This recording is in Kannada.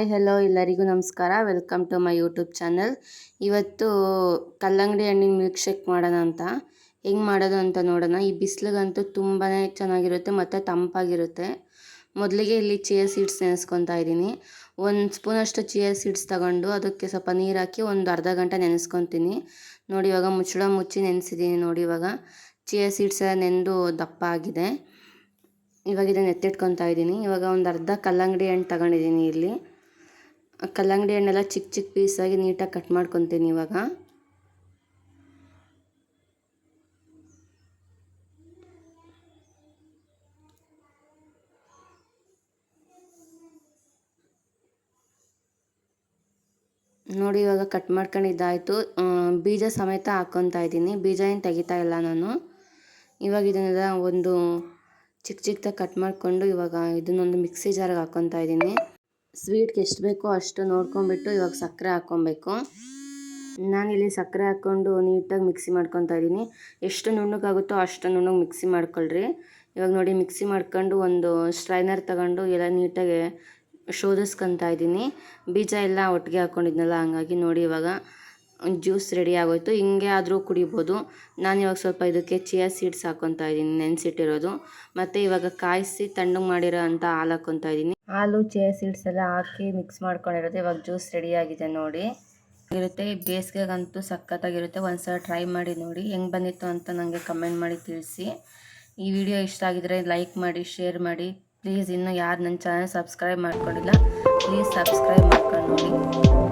ಹಾಯ್ ಹಲೋ ಎಲ್ಲರಿಗೂ ನಮಸ್ಕಾರ. Welcome to my YouTube channel ಇವತ್ತು ಕಲ್ಲಂಗಡಿ ಹಣ್ಣಿನ ಮಿಲ್ಕ್ ಶೇಕ್ ಮಾಡೋಣ ಅಂತ. ಹೆಂಗೆ ಮಾಡೋದು ಅಂತ ನೋಡೋಣ. ಈ ಬಿಸಿಲಿಗಂತೂ ತುಂಬಾ ಚೆನ್ನಾಗಿರುತ್ತೆ ಮತ್ತು ತಂಪಾಗಿರುತ್ತೆ. ಮೊದಲಿಗೆ ಇಲ್ಲಿ ಚಿಯಾ ಸೀಡ್ಸ್ ನೆನೆಸ್ಕೊತಾ ಇದ್ದೀನಿ. ಒಂದು ಸ್ಪೂನಷ್ಟು ಚಿಯಾ ಸೀಡ್ಸ್ ತಗೊಂಡು ಅದಕ್ಕೆ ಸ್ವಲ್ಪ ನೀರು ಹಾಕಿ ಒಂದು ಅರ್ಧ ಗಂಟೆ ನೆನೆಸ್ಕೊತೀನಿ. ನೋಡಿ, ಇವಾಗ ಮುಚ್ಚಳ ಮುಚ್ಚಿ ನೆನೆಸಿದ್ದೀನಿ ನೋಡಿ, ಇವಾಗ ಚಿಯಾ ಸೀಡ್ಸ್ ಎಲ್ಲ ನೆಂದು ದಪ್ಪ ಆಗಿದೆ. ಇವಾಗ ಇದನ್ನು ಎತ್ತಿಟ್ಕೊತಾ ಇದ್ದೀನಿ. ಇವಾಗ ಒಂದು ಅರ್ಧ ಕಲ್ಲಂಗಡಿ ಹಣ್ಣು ತಗೊಂಡಿದ್ದೀನಿ ಇಲ್ಲಿ. ಕಲ್ಲಂಗಡಿ ಹಣ್ಣೆಲ್ಲ ಚಿಕ್ಕ ಚಿಕ್ಕ ಪೀಸಾಗಿ ನೀಟಾಗಿ ಕಟ್ ಮಾಡ್ಕೊತೀನಿ ಇವಾಗ. ನೋಡಿ ಇವಾಗ ಕಟ್ ಮಾಡ್ಕೊಂಡಿದ್ದಾಯಿತು. ಬೀಜ ಸಮೇತ ಹಾಕೊತಾ ಇದ್ದೀನಿ. ಬೀಜ ಏನು ತೆಗಿತಾ ಇಲ್ಲ ನಾನು. ಇವಾಗ ಇದನ್ನೆಲ್ಲ ಒಂದು ಚಿಕ್ಕ ಚಿಕ್ಕದಾಗಿ ಕಟ್ ಮಾಡಿಕೊಂಡು ಇವಾಗ ಇದನ್ನೊಂದು ಮಿಕ್ಸಿ ಜಾರಿಗೆ ಹಾಕ್ಕೊತಾ ಇದ್ದೀನಿ. ಸ್ವೀಟ್ಗೆ ಎಷ್ಟು ಬೇಕೋ ಅಷ್ಟು ನೋಡ್ಕೊಂಬಿಟ್ಟು ಇವಾಗ ಸಕ್ಕರೆ ಹಾಕ್ಕೊಬೇಕು. ನಾನಿಲ್ಲಿ ಸಕ್ಕರೆ ಹಾಕ್ಕೊಂಡು ನೀಟಾಗಿ ಮಿಕ್ಸಿ ಮಾಡ್ಕೊತಾ ಇದ್ದೀನಿ. ಎಷ್ಟು ನುಣ್ಣಗಾಗುತ್ತೋ ಅಷ್ಟು ನುಣ್ಣಗೆ ಮಿಕ್ಸಿ ಮಾಡ್ಕೊಳ್ರಿ. ಇವಾಗ ನೋಡಿ, ಮಿಕ್ಸಿ ಮಾಡ್ಕೊಂಡು ಒಂದು ಸ್ಟ್ರೈನರ್ ತಗೊಂಡು ಎಲ್ಲ ನೀಟಾಗಿ ಶೋಧಿಸ್ಕೊತಾ ಇದ್ದೀನಿ. ಬೀಜ ಎಲ್ಲ ಒಟ್ಟಿಗೆ ಹಾಕ್ಕೊಂಡಿದ್ನಲ್ಲ, ಹಂಗಾಗಿ ನೋಡಿ ಇವಾಗ ಜ್ಯೂಸ್ ರೆಡಿ ಆಗೋಯ್ತು. ಹಿಂಗೆ ಆದರೂ ಕುಡಿಬೋದು. ನಾನು ಇವಾಗ ಸ್ವಲ್ಪ ಇದಕ್ಕೆ ಚಿಯಾ ಸೀಡ್ಸ್ ಹಾಕ್ಕೊತಾ ಇದ್ದೀನಿ, ನೆನೆಸಿಟ್ಟಿರೋದು. ಮತ್ತು ಇವಾಗ ಕಾಯಿಸಿ ತಣ್ಣಗೆ ಮಾಡಿರೋ ಅಂಥ ಹಾಲು ಹಾಕ್ಕೊತಾ ಇದ್ದೀನಿ. ಹಾಲು ಚಿಯಾ ಸೀಡ್ಸ್ ಎಲ್ಲ ಹಾಕಿ ಮಿಕ್ಸ್ ಮಾಡ್ಕೊಂಡಿರೋದು. ಇವಾಗ ಜ್ಯೂಸ್ ರೆಡಿಯಾಗಿದೆ ನೋಡಿ. ಇರುತ್ತೆ ಬೇಸಿಗೆಗಂತೂ ಸಖತ್ತಾಗಿರುತ್ತೆ. ಒಂದ್ಸಲ ಟ್ರೈ ಮಾಡಿ ನೋಡಿ. ಹೆಂಗೆ ಬಂದಿತ್ತು ಅಂತ ನನಗೆ ಕಮೆಂಟ್ ಮಾಡಿ ತಿಳಿಸಿ. ಈ ವಿಡಿಯೋ ಇಷ್ಟ ಆಗಿದ್ರೆ ಲೈಕ್ ಮಾಡಿ ಶೇರ್ ಮಾಡಿ. ಪ್ಲೀಸ್ ಇನ್ನೂ ಯಾರು ನನ್ನ ಚಾನಲ್ ಸಬ್ಸ್ಕ್ರೈಬ್ ಮಾಡ್ಕೊಂಡಿಲ್ಲ ಪ್ಲೀಸ್ ಸಬ್ಸ್ಕ್ರೈಬ್ ಮಾಡ್ಕೊಂಡು ನೋಡಿ.